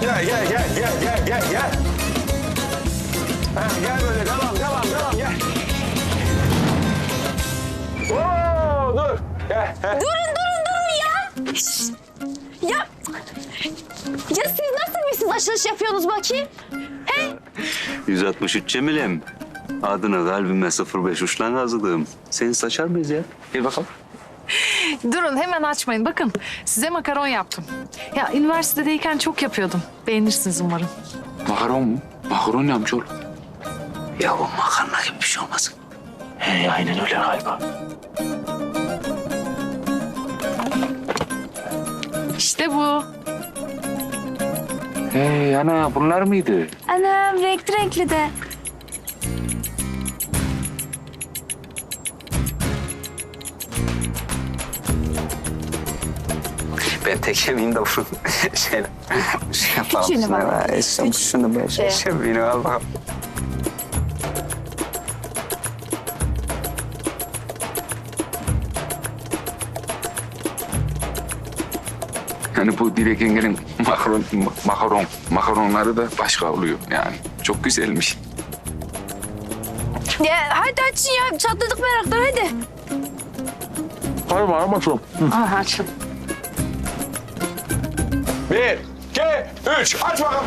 Gel gel gel gel gel gel gel. Ha, gel böyle devam devam devam gel. Oo dur. Gel. Durun durun durun ya. Şşş. Ya. Ya siz nasıl bir siz açılış yapıyorsunuz bakayım? He? 163 Cemilem. Adına da albüme 05 uçlan hazırlığım. Seni saçar mıyız ya? Bir bakalım. Durun hemen açmayın. Bakın size makaron yaptım. Ya üniversitedeyken çok yapıyordum. Beğenirsiniz umarım. Makaron mu? Makaron ne yapmış oğlum? Ya o makarna gibi bir şey olmasın. He aynen öyle galiba. İşte bu. He ana bunlar mıydı? Anam renkli renkli de. Ben tek yemeyeyim de bunu şey, şey yapalım. Şuna, Eşim şunu ben şey, şey beni al bakalım. Yani bu Dilek yengenin makaron, makaron, makaronları da başka oluyor yani. Çok güzelmiş. Ya hadi açın ya çatladık meraktan hadi. Hayır var makaron. Aha açın. Bir, iki, üç. Aç bakalım.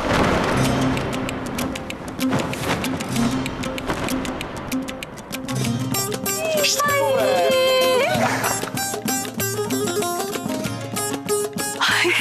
İşte bu be. Ay.